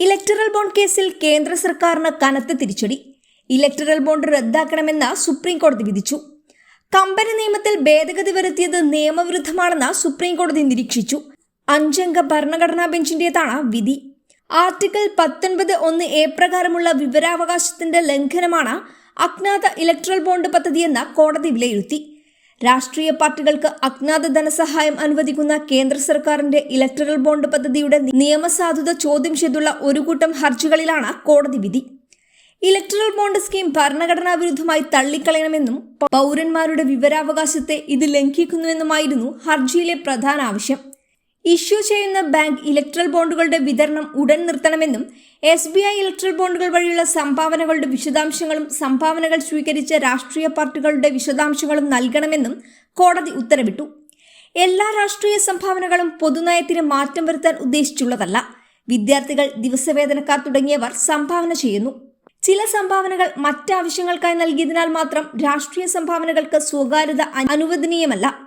Electoral bond കേസിൽ കേന്ദ്ര സർക്കാരിന് കനത്ത തിരിച്ചടി. ഇലക്ടറൽ ബോണ്ട് റദ്ദാക്കണമെന്ന് സുപ്രീം കോടതി വിധിച്ചു. കമ്പനി നിയമത്തിൽ ഭേദഗതി വരുത്തിയത് നിയമവിരുദ്ധമാണെന്ന് സുപ്രീം കോടതി നിരീക്ഷിച്ചു. അഞ്ചംഗ ഭരണഘടനാ ബെഞ്ചിന്റേതാണ് വിധി. ആർട്ടിക്കിൾ പത്തൊൻപത് ഒന്ന് എ പ്രകാരമുള്ള വിവരാവകാശത്തിന്റെ ലംഘനമാണ് അജ്ഞാത ഇലക്ട്രൽ ബോണ്ട് പദ്ധതിയെന്ന് കോടതി വിലയിരുത്തി. രാഷ്ട്രീയ പാർട്ടികൾക്ക് അജ്ഞാത ധനസഹായം അനുവദിക്കുന്ന കേന്ദ്ര സർക്കാരിന്റെ ഇലക്ട്രൽ ബോണ്ട് പദ്ധതിയുടെ നിയമസാധുത ചോദ്യം ചെയ്തുള്ള ഒരു കൂട്ടം ഹർജികളിലാണ് കോടതി വിധി. ഇലക്ട്രൽ ബോണ്ട് സ്കീം ഭരണഘടനാ വിരുദ്ധമായി തള്ളിക്കളയണമെന്നും പൗരന്മാരുടെ വിവരാവകാശത്തെ ഇത് ലംഘിക്കുന്നുവെന്നുമായിരുന്നു ഹർജിയിലെ പ്രധാന ആവശ്യം. ഇഷ്യൂ ചെയ്യുന്ന ബാങ്ക് ഇലക്ട്രൽ ബോണ്ടുകളുടെ വിതരണം ഉടൻ നിർത്തണമെന്നും എസ് ബി ഐ ഇലക്ട്രൽ ബോണ്ടുകൾ വഴിയുള്ള സംഭാവനകളുടെ വിശദാംശങ്ങളും സംഭാവനകൾ സ്വീകരിച്ച രാഷ്ട്രീയ പാർട്ടികളുടെ വിശദാംശങ്ങളും നൽകണമെന്നും കോടതി ഉത്തരവിട്ടു. എല്ലാ രാഷ്ട്രീയ സംഭാവനകളും പൊതുനയത്തിന് മാറ്റം വരുത്താൻ ഉദ്ദേശിച്ചുള്ളതല്ല. വിദ്യാർത്ഥികൾ ദിവസവേതനക്കാർ തുടങ്ങിയവർ സംഭാവന ചെയ്യുന്നു. ചില സംഭാവനകൾ മറ്റാവശ്യങ്ങൾക്കായി നൽകിയതിനാൽ മാത്രം രാഷ്ട്രീയ സംഭാവനകൾക്ക് സ്വകാര്യത അനുവദനീയമല്ല.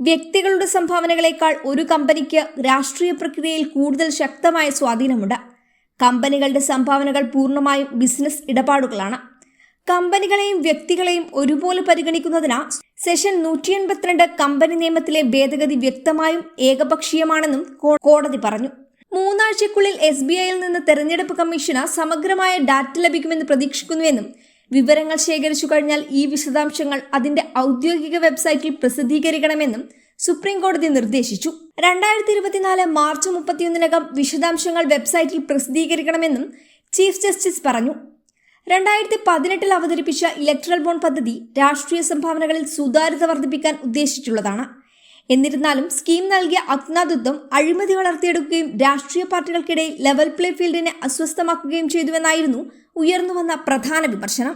വ്യക്തികളുടെ സംഭാവനകളെക്കാൾ ഒരു കമ്പനിക്ക് രാഷ്ട്രീയ പ്രക്രിയയിൽ കൂടുതൽ ശക്തമായ സ്വാധീനമുണ്ട്. കമ്പനികളുടെ സംഭാവനകൾ പൂർണമായും ബിസിനസ് ഇടപാടുകളാണ്. കമ്പനികളെയും വ്യക്തികളെയും ഒരുപോലെ പരിഗണിക്കുന്നതിന് സെഷൻ നൂറ്റി എൺപത്തിരണ്ട് കമ്പനി നിയമത്തിലെ ഭേദഗതി വ്യക്തമായും ഏകപക്ഷീയമാണെന്നും കോടതി പറഞ്ഞു. മൂന്നാഴ്ചക്കുള്ളിൽ എസ് ബി ഐയിൽ നിന്ന് തെരഞ്ഞെടുപ്പ് കമ്മീഷന് സമഗ്രമായ ഡാറ്റ ലഭിക്കുമെന്ന് പ്രതീക്ഷിക്കുന്നുവെന്നും വിവരങ്ങൾ ശേഖരിച്ചു കഴിഞ്ഞാൽ ഈ വിശദാംശങ്ങൾ അതിന്റെ ഔദ്യോഗിക വെബ്സൈറ്റിൽ പ്രസിദ്ധീകരിക്കണമെന്നും സുപ്രീം കോടതി നിർദ്ദേശിച്ചു. രണ്ടായിരത്തി ഇരുപത്തിനാല് മാർച്ച് മുപ്പത്തിയൊന്നിനകം വിശദാംശങ്ങൾ വെബ്സൈറ്റിൽ പ്രസിദ്ധീകരിക്കണമെന്നും ചീഫ് ജസ്റ്റിസ് പറഞ്ഞു. രണ്ടായിരത്തി പതിനെട്ടിൽ അവതരിപ്പിച്ച ഇലക്ട്രൽ ബോണ്ട് പദ്ധതി രാഷ്ട്രീയ സംഭാവനകളിൽ സുതാര്യത വർദ്ധിപ്പിക്കാൻ ഉദ്ദേശിച്ചുള്ളതാണ്. എന്നിരുന്നാലും സ്കീം നൽകിയ അജ്ഞാതത്വം അഴിമതി വളർത്തിയെടുക്കുകയും രാഷ്ട്രീയ പാർട്ടികൾക്കിടയിൽ ലെവൽ പ്ലേ ഫീൽഡിനെ അസ്വസ്ഥമാക്കുകയും ചെയ്തുവെന്നായിരുന്നു ഉയർന്നുവന്ന പ്രധാന വിമർശനം.